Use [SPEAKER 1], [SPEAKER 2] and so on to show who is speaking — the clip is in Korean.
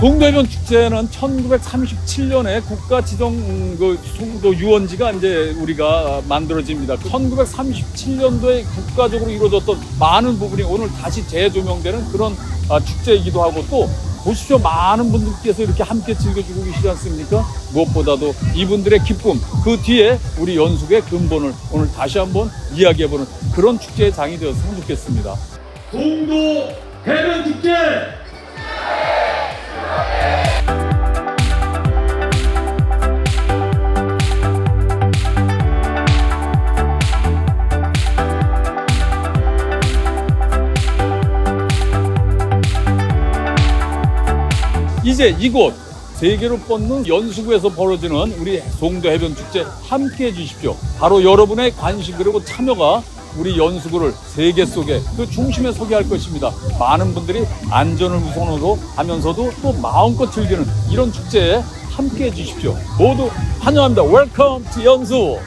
[SPEAKER 1] 송도해변 축제는 1937년에 국가 지정 음, 그 송도 유원지가 이제 우리가 만들어집니다. 1937년도에 국가적으로 이루어졌던 많은 부분이 오늘 다시 재조명되는 그런 아, 축제이기도 하고 또 보십시오. 많은 분들께서 이렇게 함께 즐겨주고 계시지 않습니까? 무엇보다도 이분들의 기쁨, 그 뒤에 우리 연숙의 근본을 오늘 다시 한번 이야기해보는 그런 축제의 장이 되었으면 좋겠습니다. 송도 해변 축제! 이제 이곳 세계로 뻗는 연수구에서 벌어지는 우리 송도 해변 축제 함께 해주십시오. 바로 여러분의 관심 그리고 참여가 우리 연수구를 세계 속에 그 중심에 서게 할 것입니다. 많은 분들이 안전을 우선으로 하면서도 또 마음껏 즐기는 이런 축제에 함께 해주십시오. 모두 환영합니다. 웰컴 투 연수.